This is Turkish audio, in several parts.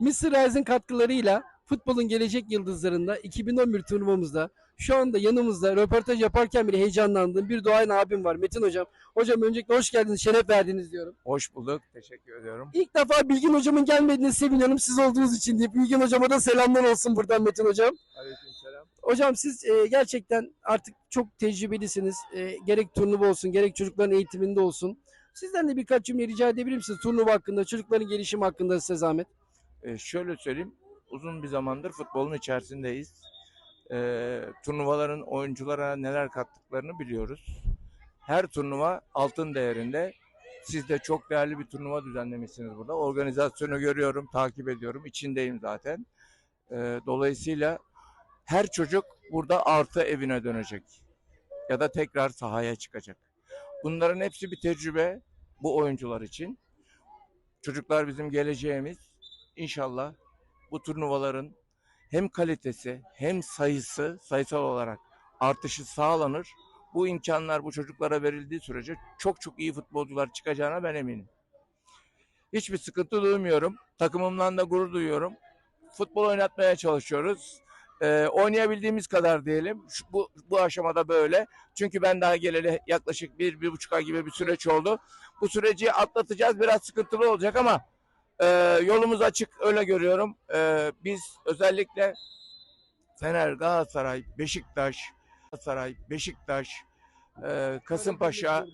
Mr. Rise'ın katkılarıyla futbolun gelecek yıldızlarında 2011 turnuvamızda şu anda yanımızda röportaj yaparken bile heyecanlandığım bir doğayan abim var Metin Hocam. Hocam öncelikle hoş geldiniz, şeref verdiniz diyorum. Hoş bulduk. Teşekkür ediyorum. İlk defa Bilgin Hocam'ın gelmediğine seviniyorum siz olduğunuz için diye. Bilgin Hocam'a da selamlar olsun buradan Metin Hocam. Aleykümselam. Hocam siz e, gerçekten artık çok tecrübelisiniz. E, gerek turnuva olsun, gerek çocukların eğitiminde olsun. Sizden de birkaç cümle rica edebilir misiniz? Turnuva hakkında, çocukların gelişimi hakkında size zahmet. Ee, şöyle söyleyeyim. Uzun bir zamandır futbolun içerisindeyiz. Ee, turnuvaların oyunculara neler kattıklarını biliyoruz. Her turnuva altın değerinde. Siz de çok değerli bir turnuva düzenlemişsiniz burada. Organizasyonu görüyorum, takip ediyorum. İçindeyim zaten. Ee, dolayısıyla her çocuk burada artı evine dönecek. Ya da tekrar sahaya çıkacak. Bunların hepsi bir tecrübe bu oyuncular için. Çocuklar bizim geleceğimiz. İnşallah bu turnuvaların hem kalitesi hem sayısı sayısal olarak artışı sağlanır. Bu imkanlar bu çocuklara verildiği sürece çok çok iyi futbolcular çıkacağına ben eminim. Hiçbir sıkıntı duymuyorum. Takımımdan da gurur duyuyorum. Futbol oynatmaya çalışıyoruz. Ee, oynayabildiğimiz kadar diyelim. Şu, bu, bu aşamada böyle. Çünkü ben daha geleli yaklaşık bir, bir buçuk ay gibi bir süreç oldu. Bu süreci atlatacağız. Biraz sıkıntılı olacak ama ee, yolumuz açık öyle görüyorum. Ee, biz özellikle Fener, Galatasaray, Beşiktaş, Galatasaray, Beşiktaş, e, Kasımpaşa,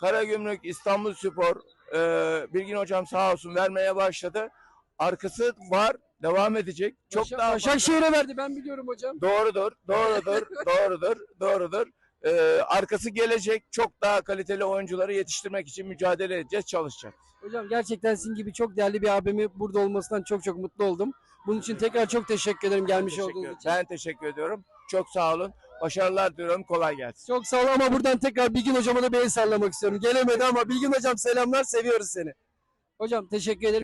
Karagümrük, İstanbulspor, e, Bilgin Hocam sağ olsun vermeye başladı. Arkası var, devam edecek. Çok Başak- daha Başakşehir'e verdi ben biliyorum hocam. Doğrudur, doğrudur, doğrudur, doğrudur. Ee, arkası gelecek. Çok daha kaliteli oyuncuları yetiştirmek için mücadele edeceğiz, çalışacağız. Hocam gerçekten sizin gibi çok değerli bir abimi burada olmasından çok çok mutlu oldum. Bunun için tekrar çok teşekkür ederim gelmiş Teşekkür- olduğunuz için. Ben teşekkür ediyorum. Çok sağ olun. Başarılar diliyorum. Kolay gelsin. Çok sağ ol ama buradan tekrar Bilgin hocama da bir el sallamak istiyorum. Gelemedi ama Bilgin hocam selamlar seviyoruz seni. Hocam teşekkür ederim.